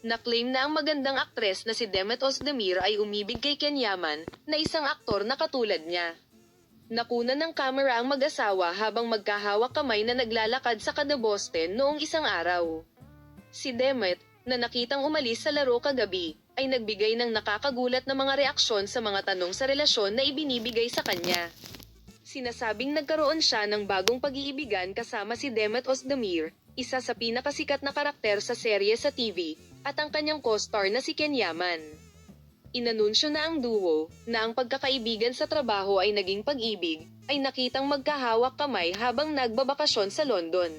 Na-claim na ang magandang aktres na si Demet Ozdemir ay umibig kay Ken Yaman, na isang aktor na katulad niya. Nakuna ng kamera ang mag-asawa habang magkahawak kamay na naglalakad sa Kadabosten noong isang araw. Si Demet, na nakitang umalis sa laro kagabi, ay nagbigay ng nakakagulat na mga reaksyon sa mga tanong sa relasyon na ibinibigay sa kanya. Sinasabing nagkaroon siya ng bagong pag-iibigan kasama si Demet Ozdemir, isa sa pinakasikat na karakter sa serye sa TV, at ang kanyang co-star na si Ken Yaman. Inanunsyo na ang duo, na ang pagkakaibigan sa trabaho ay naging pag-ibig, ay nakitang magkahawak kamay habang nagbabakasyon sa London.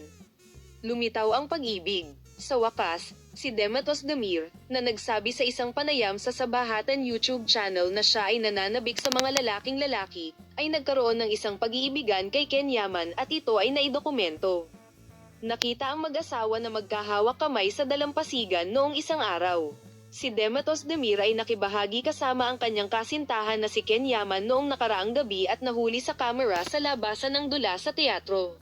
Lumitaw ang pag-ibig. Sa wakas, si Demet Ozdemir, na nagsabi sa isang panayam sa Sabahatan YouTube channel na siya ay nananabik sa mga lalaking lalaki, ay nagkaroon ng isang pag-iibigan kay Ken Yaman at ito ay naidokumento. Nakita ang mag-asawa na magkahawak kamay sa dalampasigan noong isang araw. Si Demet Ozdemir ay nakibahagi kasama ang kanyang kasintahan na si Ken Yaman noong nakaraang gabi at nahuli sa kamera sa labasan ng dula sa teatro.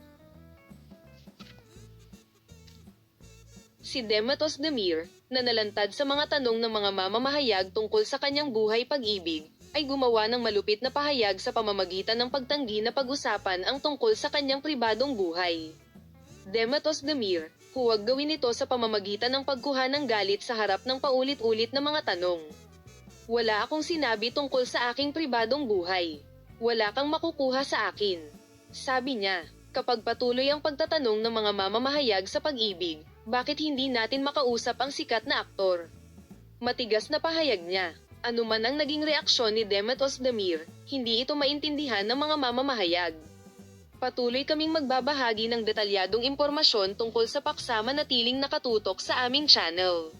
Si Demet Ozdemir, na nalantad sa mga tanong ng mga mamamahayag tungkol sa kanyang buhay pag-ibig, ay gumawa ng malupit na pahayag sa pamamagitan ng pagtanggi na pag-usapan ang tungkol sa kanyang pribadong buhay. Demet Ozdemir, huwag gawin ito sa pamamagitan ng pagkuha ng galit sa harap ng paulit-ulit na mga tanong. Wala akong sinabi tungkol sa aking pribadong buhay. Wala kang makukuha sa akin. Sabi niya, kapag patuloy ang pagtatanong ng mga mamamahayag sa pag-ibig, bakit hindi natin makausap ang sikat na aktor? Matigas na pahayag niya. Ano man ang naging reaksyon ni Demet Ozdemir, hindi ito maintindihan ng mga mamamahayag. Patuloy kaming magbabahagi ng detalyadong impormasyon tungkol sa paksama na tiling nakatutok sa aming channel.